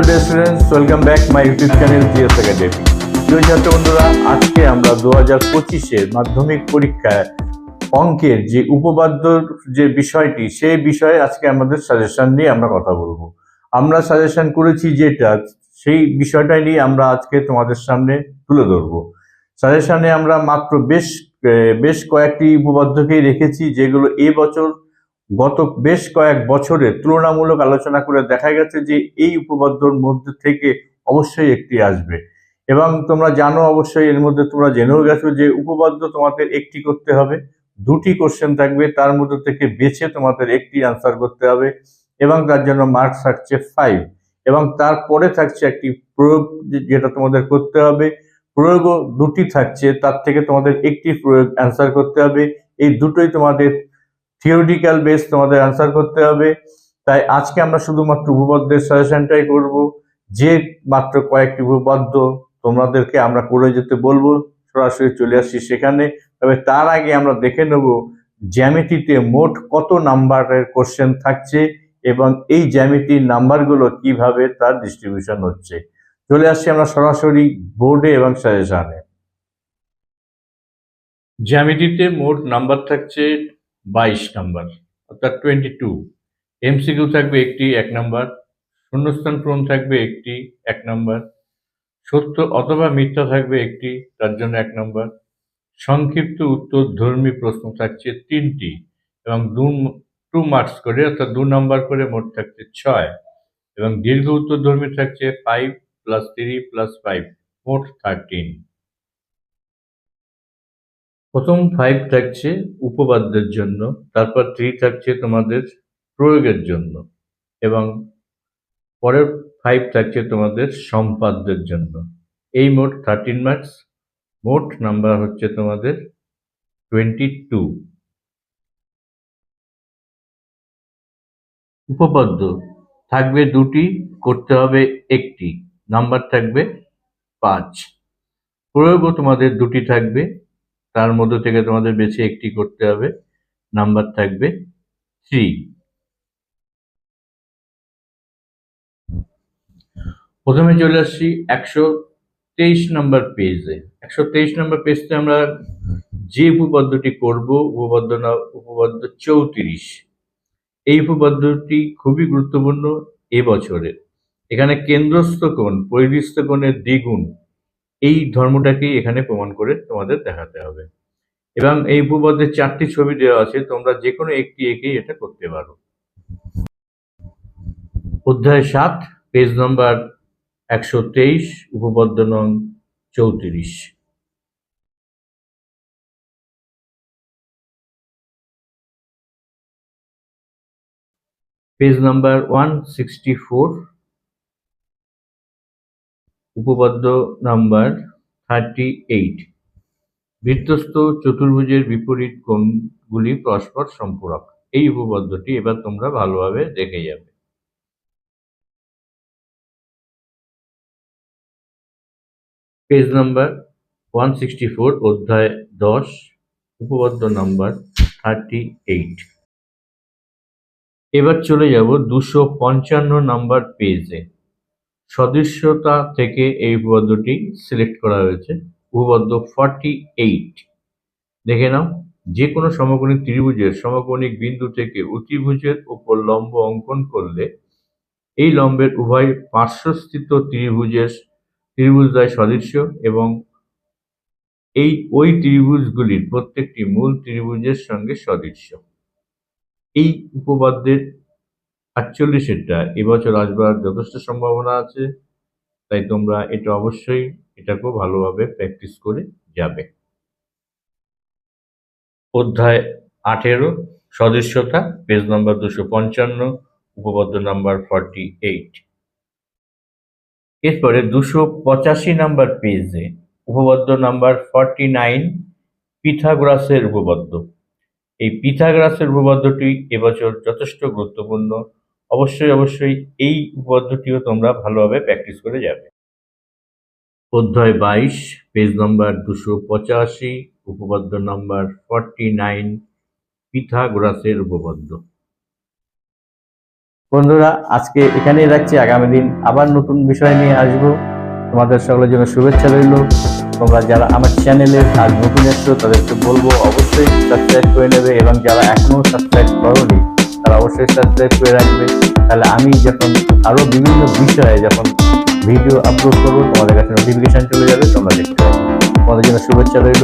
Hello dear students welcome back my YouTube channel GS academy প্রিয় ছাত্র বন্ধুরা, আজকে আমরা দু হাজার পঁচিশের মাধ্যমিক পরীক্ষায় অঙ্কের যে উপপাদ্যর যে বিষয়টি, সেই বিষয়ে আজকে আমাদের সাজেশন নিয়ে আমরা কথা বলব। আমরা সাজেশন করেছি যেটা, সেই বিষয়টাই নিয়ে আমরা আজকে তোমাদের সামনে তুলে ধরবো। সাজেশনে আমরা মাত্র বেশ বেশ কয়েকটি উপপাদ্যকেই রেখেছি, যেগুলো এই বছর গত বেশ কয়েক বছরে তুলনামূলক আলোচনা করে দেখা গেছে যে এই উপপাদ্যর মধ্যে থেকে অবশ্যই একটি আসবে। এবং তোমরা জানো অবশ্যই এর মধ্যে তোমরা জেনেও গেছো যে উপপাদ্য তোমাদের একটি করতে হবে, দুটি কোশ্চেন থাকবে, তার মধ্যে থেকে বেছে তোমাদের একটি আনসার করতে হবে এবং তার জন্য মার্কস থাকছে ফাইভ এবং তারপরে থাকছে একটি প্রয়োগ যেটা তোমাদের করতে হবে। প্রয়োগও দুটি থাকছে, তার থেকে তোমাদের একটি প্রয়োগ অ্যান্সার করতে হবে। এই দুটোই তোমাদের থিওরিটিক্যাল বেস তোমাদের অ্যান্সার করতে হবে। তাই আজকে আমরা শুধুমাত্র উপপাদ্যের সাজেশনটাই করব। যে মাত্র কয়েকটি উপপাদ্য তোমাদেরকে আমরা করে যেতে বলব, সরাসরি চলে আসছি সেখানে। তবে তার আগে আমরা দেখে নেব জ্যামিতিতে মোট কত নাম্বারের কোশ্চেন থাকছে এবং এই জ্যামিতির নাম্বারগুলো কীভাবে তার ডিস্ট্রিবিউশন হচ্ছে। চলে আসছি আমরা সরাসরি বোর্ডে এবং সাজেশনে জ্যামিতিতে মোট নাম্বার থাকছে বাইশ নাম্বার, অর্থাৎ টোয়েন্টি টু এমসিকিউ থাকবে একটি, এক নাম্বার। শূন্যস্থান পূরণ থাকবে একটি, এক নাম্বার। সত্য অথবা মিথ্যা থাকবে একটি, তার জন্য এক নাম্বার। সংক্ষিপ্ত উত্তর ধর্মী প্রশ্ন থাকছে তিনটি এবং দু টু মার্কস করে, অর্থাৎ দু নাম্বার করে মোট থাকছে ছয় এবং দীর্ঘ উত্তর ধর্মী থাকছে five plus three plus five মোট থার্টিন প্রথম ফাইভ থাকছে উপপাদ্যের জন্য, তারপর থ্রি থাকছে তোমাদের প্রয়োগের জন্য এবং পরের ফাইভ থাকছে তোমাদের সম্পাদ্যের জন্য। এই মোট থার্টিন মার্কস মোট নাম্বার হচ্ছে তোমাদের টোয়েন্টি টু উপপাদ্য, থাকবে দুটি, করতে হবে একটি নাম্বার থাকবে পাঁচ। প্রয়োগও তোমাদের দুটি থাকবে তার মধ্যে থেকে তোমাদের বেছে একটি করতে হবে। নাম্বার থাকবে থ্রি প্রথমে চলে আসছি একশো তেইশ নম্বর পেজে একশো তেইশ নম্বর পেজতে আমরা যে উপপাদ্যটি করব, উপপাদ্য না, উপপাদ্য চৌত্রিশ। এই উপপাদ্যটি খুবই গুরুত্বপূর্ণ এবছরের। এখানে কেন্দ্রস্থ কোণ পরিদৃষ্ট কোণের দ্বিগুণ এই ধর্মটাকেই এখানে প্রমাণ করে তোমাদের দেখাতে হবে। এবং এই উপপাদ্যের চারটি ছবি দেওয়া আছে, তোমরা যে কোনো একটি এঁকেই এটা করতে পারো। অধ্যায় সাত, পেজ নম্বর একশো তেইশ, উপপাদ্য নং চৌত্রিশ। Page number one sixty four উপপাদ্য নাম্বার থার্টি এইট বৃত্তস্থ চতুর্ভুজের বিপরীত কোণগুলি পরস্পর সম্পূরক। এই উপপাদ্যটি এবার তোমরা ভালোভাবে দেখে যাবে। Page number one sixty four অধ্যায় দশ, উপপাদ্য নাম্বার থার্টি এইট এবার চলে যাব দুশো পঞ্চান্ন নাম্বার পেজে। সদস্যতা থেকে এই উপপাদ্যটি সিলেক্ট করা হয়েছে। উপপাদ্য ফর্টি এইট দেখে নাও যে কোনো সমকোণী ত্রিভুজের সমকোণিক বিন্দু থেকে অতিভুজের উপর লম্ব অঙ্কন করলে এই লম্বের উভয় পার্শ্বস্থিত ত্রিভুজের ত্রিভুজদ্বয় সদৃশ্য এবং এই ওই ত্রিভুজগুলির প্রত্যেকটি মূল ত্রিভুজের সঙ্গে সদৃশ্য। এই উপপাদ্যের আটচল্লিশেরটা এবছর আসবার যথেষ্ট সম্ভাবনা আছে, তাই তোমরা এটা অবশ্যই এটাকেও ভালোভাবে প্র্যাকটিস করে যাবে। অধ্যায় আঠেরো, সদস্যতা পেজ নম্বর দুশো পঞ্চান্ন, উপপাদ্য নাম্বার ফর্টি এইট এরপরে দুশো পঁচাশি নাম্বার পেজে উপপাদ্য নাম্বার ফর্টি নাইন পিথাগোরাসের উপপাদ্য। এই পিথাগোরাসের উপপাদ্যটি এবছর যথেষ্ট গুরুত্বপূর্ণ। অবশ্যই অবশ্যই এই উপপাদ্যটিও তোমরা ভালোভাবে প্র্যাকটিস করে যাবে। অধ্যায় বাইশ পেজ নম্বর দুশো পঁচাশি, উপপাদ্য নম্বর ফর্টি নাইন পিথাগোরাসের উপপাদ্য। বন্ধুরা, আজকে এখানেই রাখছি। আগামী দিন আবার নতুন বিষয় নিয়ে আসব। তোমাদের সকলের জন্য শুভেচ্ছা রইল। তোমরা যারা আমার চ্যানেলে আজ নতুন এসছো, তাদেরকে বলব অবশ্যই সাবস্ক্রাইব করে নেবে এবং যারা এখনও সাবস্ক্রাইব করোনি তারা অবশ্যই সাবস্ক্রাইব করে রাখবে। তাহলে আমি যখন আরও বিভিন্ন বিষয়ে যখন ভিডিও আপলোড করব, তোমাদের কাছে নোটিফিকেশান চলে যাবে, তোমরা দেখতে পাবে। তোমাদের জন্য শুভেচ্ছা রইল।